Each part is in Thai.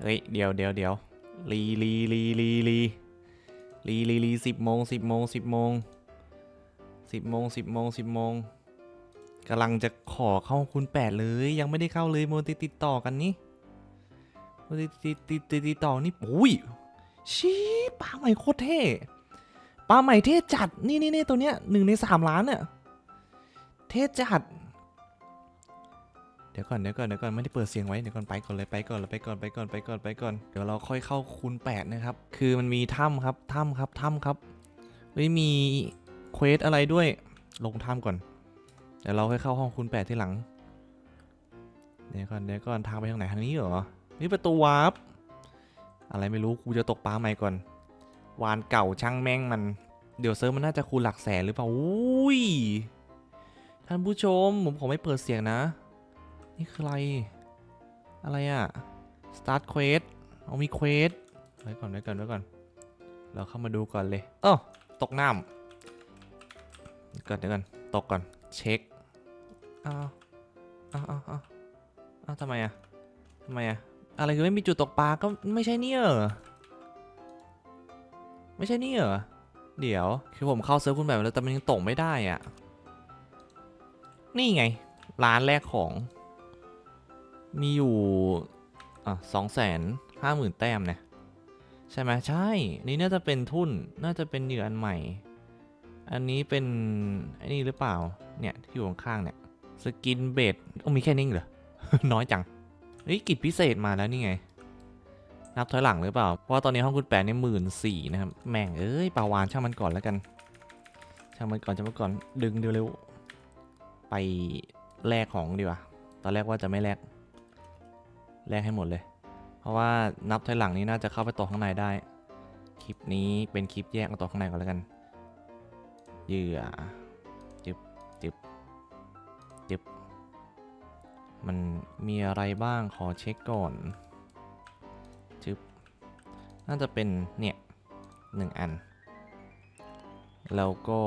เฮ้ย เดี๋ยวเดี๋ยวเดี๋ยวลีลีลีลีลีลีลีลีสิบโมงสิบโมงสิบโมงสิบโมงสิบโมงสิบโมงกำลังจะขอเข้าคุณแปดเลยยังไม่ได้เข้าเลยโมติดติดต่อกันนี่โมติติดติดติดติดต่อนี่อุ้ยชี้ปลาใหม่โคตรเท่ปลาใหม่เท่จัดนี่นี่นี่ตัวเนี้ยหนึ่งในสามล้านเนี่ยเท่จัด ดี๋ยวก่อนเดี๋ยวก่อนเดี๋ยวก่อนไม่ได้เปิดเสียงไว้เดี๋ยวก่อนไปก่อนเลยไปก่อนเลยไปก่อนไปก่อนไปก่อนไปก่อนเดี๋ยวเราค่อยเข้าคูณ8นะครับคือมันมีถ้ำครับถ้ำครับถ้ำครับเฮ้ยมีเควสอะไรด้วยลงถ้ำก่อนเดี๋ยวเราค่อยเข้าห้องคูณ8ที่หลังเดี๋ยวก่อนเดี๋ยวก่อนทางไปทางไหนทางนี้เหรอนี่ประตูวาร์ปอะไรไม่รู้กูจะตกปลาใหม่ก่อน วานเก่าช่างแม่งมันเดี๋ยวเซิร์ฟมันน่าจะคูณหลักแสนหรือเปล่าอุ้ยท่านผู้ชมผมขอไม่เปิดเสียงนะ นี่คืออะไร อะไรอะ start quest เอามี quest ไว้ก่อนไว้ก่อนไว้ก่อน เราเข้ามาดูก่อนเลยเออตกน้ำเก่อนเดี๋ยวก่อนตกก่อน เช็คอ้าวอ้าวอ้าวอ้าวอ้าวทำไมอะทำไมอะอะไรคือไม่มีจุดตกปลาก็ไม่ใช่เนี่ยเหรอไม่ใช่นี่เหรอ เดี๋ยว คือผมเข้าเซิร์ฟคุณแบบแล้วแต่มันยังตกไม่ได้อะ นี่ไง ร้านแรกของ มีอยู่อะสองแสนห้าหมื่นแต้มเนี่ยใช่ไหมใช่ นี่น่าจะเป็นทุนน่าจะเป็นเหยื่ออันใหม่ อันนี้เป็นไอ้นี่หรือเปล่า เนี่ย ที่อยู่ข้างๆเนี่ย สกินเบดต้องมีแค่นี้เหรอ น้อยจังเฮ้ยกิจพิเศษมาแล้วนี่ไง นับถอยหลังหรือเปล่า เพราะว่าตอนนี้ห้องคุณแปดเนี่ยหมื่นสี่นะครับ แม่งเอ้ยปาวานช่างมันก่อนแล้วกัน ช่างมันก่อนช่างมันก่อนดึงเร็วๆไปแลกของดีกว่า ตอนแรกว่าจะไม่แลก แลกให้หมดเลย เพราะว่านับถอยหลังนี้น่าจะเข้าไปต่อข้างในได้ คลิปนี้เป็นคลิปแยกมาต่อข้างในก่อนแล้วกัน เหยื่อจึบจึบจึบมันมีอะไรบ้างขอเช็คก่อนจึบน่าจะเป็นเนี่ยหนึ่งอัน แล้วก็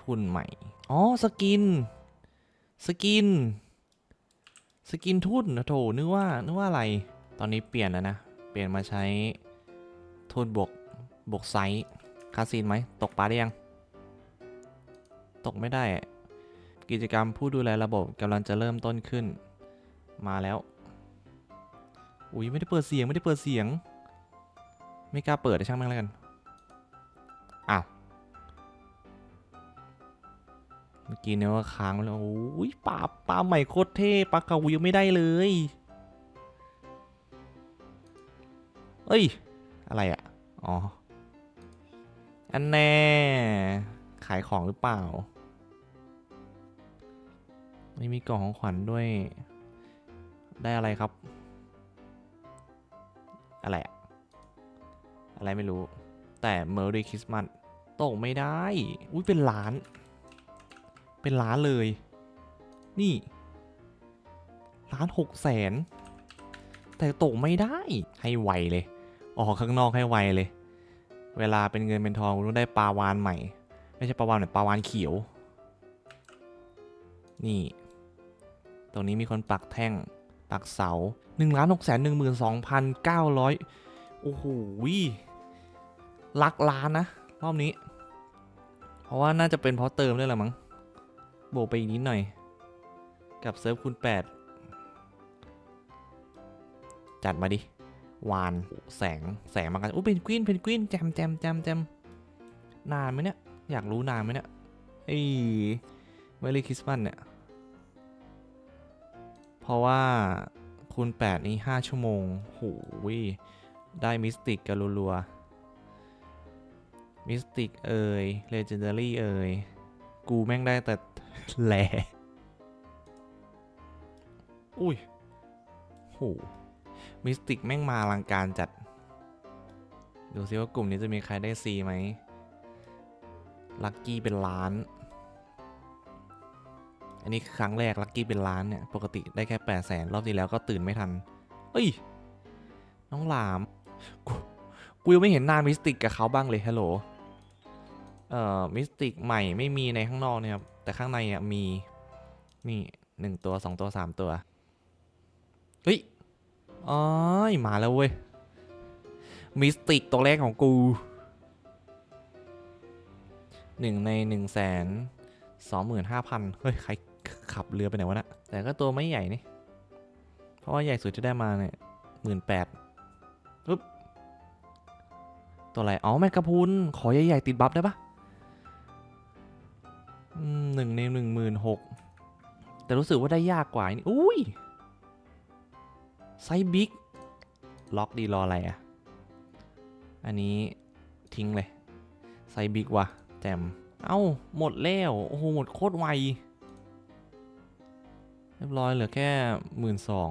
ทุนใหม่ อ๋อ สกิน สกิน สกินทุนนะโถนึกว่านึกว่าอะไร ตอนนี้เปลี่ยนแล้วนะ เปลี่ยนมาใช้ทุนบวกบวกไซส์คาซีนไหม ตกปลาได้ยัง ตกไม่ได้ กิจกรรมผู้ดูแลระบบกำลังจะเริ่มต้นขึ้น มาแล้ว อุ้ยไม่ได้เปิดเสียงไม่ได้เปิดเสียง ไม่กล้าเปิดช่างแม่งแล้วกัน อ้าว มื่อกี้เนี่ยว่าค้างแล้วโอ้ยปลาปลาใหม่โคตรเท่ปลาเก่ายังไม่ได้เลยเอ้ย อะไรอะ่ะ อ๋อ อันแน่ ขายของหรือเปล่า ไม่มีกล่องของขวัญด้วย ได้อะไรครับ อะไรอะอะไรไม่รู้ แต่ Merry Christmas ตกไม่ได้ อุ้ยเป็นล้าน เป็นล้านเลย นี่ล้านหกแสนแต่ตกไม่ได้ให้ไวเลยออกข้างนอกให้ไวเลย เวลาเป็นเงินเป็นทองคุณต้องได้ปลาวานใหม่ ไม่ใช่ปลาวานแบบปลาวานเขียว นี่ ตรงนี้มีคนปักแท่งปักเสา1นึ่งล้านหกแสนหนึ่งหมื่นสองพันเก้าร้อยโอ้โหลักล้านนะ รอบนี้ เพราะว่าน่าจะเป็นเพราะเติมด้วยแหละมั้ง บวกไปอีกนิดหน่อย กับเซิร์ฟคูณ8จัดมาดิ วาน แสง แสงมากันโอ้เพนกวินเพนกวินแจมแจมแจมแจมนานไหมเนี่ย อยากรู้นานไหมเนี่ยไอ้เมลี่คริสต์มาสเนี่ย เพราะว่าคูณ8นี่ 5 ชั่วโมงโหยได้มิสติกกันรัวๆมิสติกเอ่ยเลเจนดารี่เอ่ย กูแม่งได้แต่ แหลอุ้ยโหมิสติกแม่งมาลังการจัด ดูซิว่ากลุ่มนี้จะมีใครได้ซีไหม ลัคกี้เป็นล้าน อันนี้ครั้งแรกลัคกี้เป็นล้านเนี่ย ปกติได้แค่แปดแสนรอบที่แล้วก็ตื่นไม่ทัน เอ้ย น้องหลาม กูกูยังไม่เห็นหน้ามิสติกกับเขาบ้างเลยฮัลโหล เอ่อมิสติกใหม่ไม่มีในข้างนอกเนี่ยครับ แต่ข้างในอะมี นี่หนึ่งตัวสองตัวสามตัว เฮ้ยอ๋อมาแล้วเว้ย มิสติกตัวแรกของกูหนึ่งในหนึ่งแสนสองหมื่นห้าพันเฮ้ย ใครขับเรือไปไหนวะนะแต่ก็ตัวไม่ใหญ่นี่ เพราะว่าใหญ่สุดที่ได้มาเนี่ยหมื่นแปดปึ๊บตัวอะไร อ๋อ แมกกาพรุน ขอใหญ่ ๆ ติดบัฟได้ปะ หนึ่งในหนึ่งหมื่นหกแต่รู้สึกว่าได้ยากกว่านี่อุ้ยไซส์บิ๊กล็อกดีรออะไรอะอันนี้ทิ้งเลยไซส์บิ๊กว่ะแจมเอ้า หมดแล้ว โอ้โห หมดโคตรไว เรียบร้อยเหลือแค่หมื่นสอง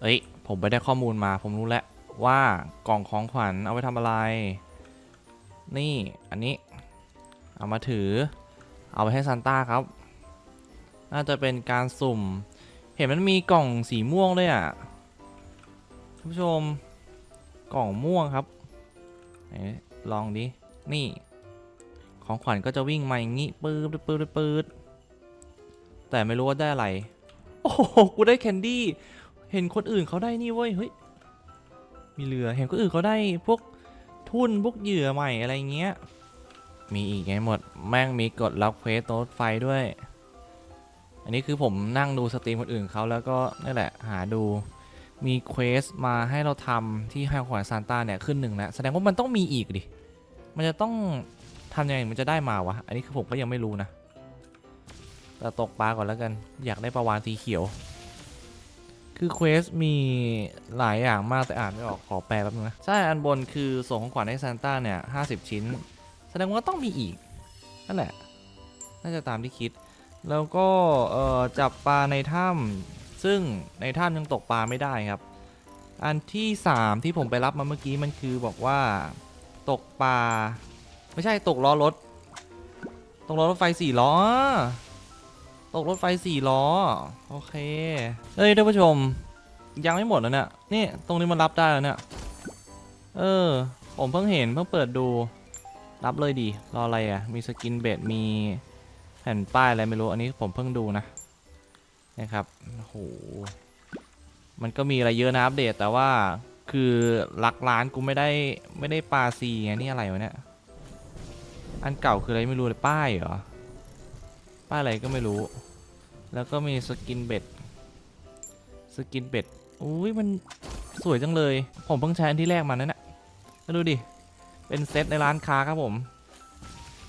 เอ้ย ผมไปได้ข้อมูลมา ผมรู้แล้วว่ากล่องของขวัญเอาไว้ทำอะไร นี่ อันนี้ เอามาถือ เอาไปให้ซานต้าครับ น่าจะเป็นการสุ่ม เห็นมันมีกล่องสีม่วงด้วยอะท่านผู้ชม กล่องม่วงครับลองดิ นี่ ของขวัญก็จะวิ่งมาอย่างงี้ปื๊ดปื๊ดปื๊ดแต่ไม่รู้ว่าได้อะไร โอ้โห กูได้แคนดี้ เห็นคนอื่นเขาได้นี่เว้ย เฮ้ย มีเรือ เห็นคนอื่นเขาได้พวกทุนพวกเหยื่อใหม่อะไรเงี้ย มีอีกไงหมด แม่งมีกดรับเควสโน้ตไฟด้วย อันนี้คือผมนั่งดูสตรีมคนอื่นเขาแล้วก็นี่แหละหาดูมีเควสมาให้เราทำที่ให้ขวัญซานตาเนี่ยขึ้นหนึ่งแล้วแสดงว่ามันต้องมีอีกดิ มันจะต้องทำยังไงมันจะได้มาวะ อันนี้คือผมก็ยังไม่รู้นะแต่ตกปลาก่อนแล้วกัน อยากได้ปลาวานสีเขียว คือเควสมีหลายอย่างมากแต่อ่านไม่ออกขอแปลแป๊บนึงนะ ใช่อันบนคือส่งของขวัญให้ซานต้าเนี่ยห้าสิบชิ้น แสดงว่าต้องมีอีก นั่นแหละ น่าจะตามที่คิด แล้วก็จับปลาในถ้ำซึ่งในถ้ำยังตกปลาไม่ได้ครับ อันที่ 3 ที่ผมไปรับมาเมื่อกี้มันคือบอกว่าตกปลา ไม่ใช่ตกล้อรถ ตกล้อรถไฟสี่ล้อ ตกรถไฟสี่ล้อ โอเค เอ้ยท่านผู้ชมยังไม่หมดแล้วเนี่ย นี่ตรงนี้มันรับได้แล้วเนี่ย เออ ผมเพิ่งเห็นเพิ่งเปิดดู รับเลยดีรออะไรอะ มีสกินเบดมีแผ่นป้ายอะไรไม่รู้ อันนี้ผมเพิ่งดูนะ นะครับ โอ้โห มันก็มีอะไรเยอะนะอัปเดต แต่ว่าคือลักร้านกูไม่ได้ไม่ได้ปลาซีไงนี่อะไรวะเนี่ย อันเก่าคืออะไรไม่รู้เลยป้ายเหรอ ป้ายอะไรก็ไม่รู้ แล้วก็มีสกินเบ็ด สกินเบ็ด อุ้ยมันสวยจังเลย ผมเพิ่งใช้อันที่แรกมานั่นแหละดูดิ เป็นเซตในร้านค้าครับผม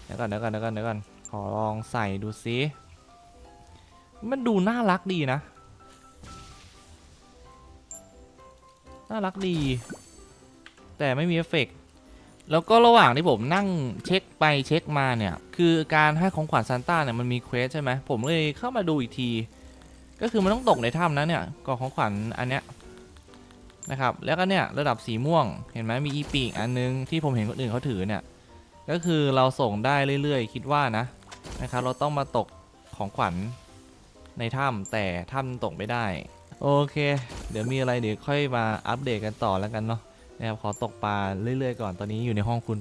เดี๋ยวก่อนเดี๋ยวก่อนเดี๋ยวก่อนเดี๋ยวก่อนขอลองใส่ดูซิมันดูน่ารักดีนะ น่ารักดี แต่ไม่มีเอฟเฟกต์แล้วก็ระหว่างที่ผมนั่งเช็คไปเช็คมาเนี่ย คือการให้ของขวัญซานต้าเนี่ยมันมีเควสใช่ไหมผมเลยเข้ามาดูอีกที ก็คือมันต้องตกในถ้ำนะเนี่ยกล่องของขวัญอันเนี้ย นะครับ แล้วก็เนี่ยระดับสีม่วง เห็นไหมมีอีปีกอันนึงที่ผมเห็นคนอื่นเขาถือเนี่ย ก็คือเราส่งได้เรื่อยๆ คิดว่านะนะครับ เราต้องมาตกของขวัญในถ้ำแต่ถ้ำตกไม่ได้ โอเค เดี๋ยวมีอะไรเดี๋ยวค่อยมาอัปเดตกันต่อแล้วกันเนาะนะครับขอตกปลาเรื่อยๆก่อนตอนนี้อยู่ในห้องคูณ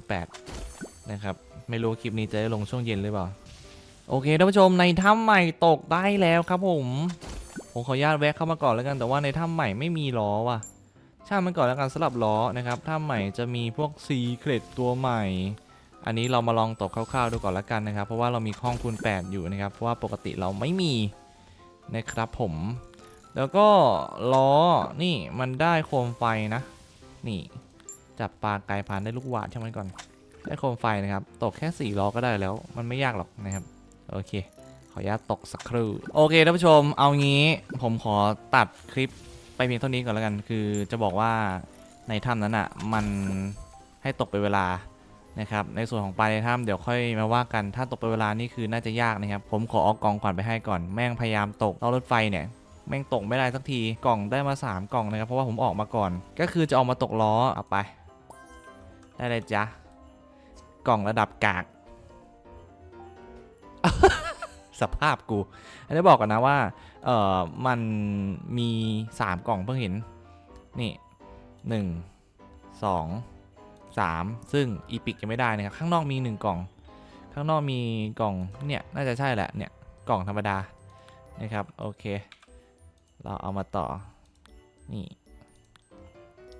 8นะครับไม่รู้คลิปนี้จะได้ลงช่วงเย็นหรือเปล่าโอเคท่านผู้ชมในถ้ำใหม่ตกได้แล้วครับผม ผมขออนุญาตแวะเข้ามาก่อนแล้วกันแต่ว่าในถ้ำใหม่ไม่มีล้อว่ะ ช่างมันก่อนแล้วกันสลับล้อนะครับ ถ้ำใหม่จะมีพวกซีเครตตัวใหม่ อันนี้เรามาลองตกคร่าวๆดูก่อนแล้วกันนะครับ เพราะว่าเรามีห้องคูณ 8 อยู่นะครับ เพราะว่าปกติเราไม่มีนะครับผม แล้วก็ล้อนี่มันได้โคมไฟนะ นี่จับปลากลผ่านได้ลูกหวาดใช่ไหมก่อน ได้โคมไฟนะครับ ตกแค่ 4 ล้อก็ได้แล้ว มันไม่ยากหรอกนะครับ โอเค ขออนุญาตตกสักครู่ โอเคท่านผู้ชม เอางี้ผมขอตัดคลิป ไปเพียงเท่านี้ก่อนแล้วกัน คือจะบอกว่าในถ้ำนั้นอะมันให้ตกไปเวลานะครับ ในส่วนของปลาในถ้ำเดี๋ยวค่อยมาว่ากัน ถ้าตกไปเวลานี่คือน่าจะยากนะครับ ผมขอเอากองขวัญไปให้ก่อน แม่งพยายามตกเอารถไฟเนี่ยแม่งตกไม่ได้สักที กล่องได้มา 3 กล่องนะครับ เพราะว่าผมออกมาก่อน ก็คือจะออกมาตกล้อเอาไป ได้เลยจ้ะ กล่องระดับกาก สภาพกู อันนี้บอกก่อนนะว่า เอ่อมันมี 3 กล่องเพิ่งเห็น นี่ 1 2 3 ซึ่งอีพิกยังไม่ได้นะครับ ข้างนอกมี 1 กล่อง ข้างนอกมีกล่องเนี่ยน่าจะใช่แหละเนี่ยกล่องธรรมดานะครับ โอเค เราเอามาต่อ นี่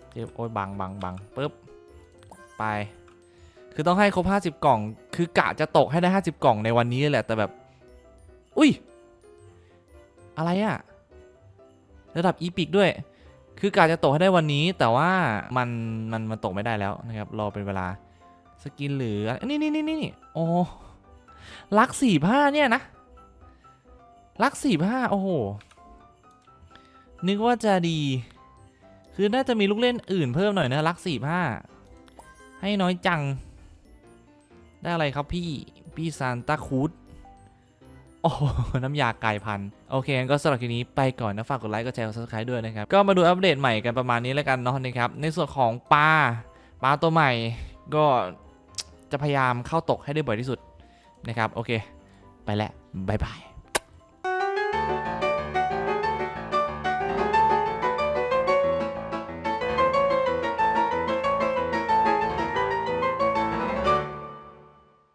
เจ็บโอ้ยบังบังบังปึ๊บ ไป คือต้องให้ครบ 50 กล่อง คือกะจะตกให้ได้ 50 กล่องในวันนี้แหละแต่แบบ อุ้ย อะไรอะระดับอีพิกด้วย คือกะจะตกให้ได้วันนี้ แต่ว่ามันมันมันตกไม่ได้แล้วนะครับ รอเป็นเวลา สกินเหลือนนี่นี่นี่นี่โอ้ลักสี่ผ้าเนี่ยนะ ลักสี่ผ้าโอ้โห นึกว่าจะดี คือน่าจะมีลูกเล่นอื่นเพิ่มหน่อยนะลักสี่ผ้า ให้น้อยจัง ได้อะไรครับพี่ พี่ซานตาคูด โอ้โหน้ำยาไก่พันโอเคงั้นก็สำหรับคลิปนี้ไปก่อนนะฝากกดไลค์กดแชร์กดซับสไครต์ด้วยนะครับ ก็มาดูอัปเดตใหม่กันประมาณนี้แล้วกันเนาะนะครับในส่วนของปลาปลาตัวใหม่ก็จะพยายามเข้าตกให้ได้บ่อยที่สุดนะครับโอเค ไปแล้วบายบาย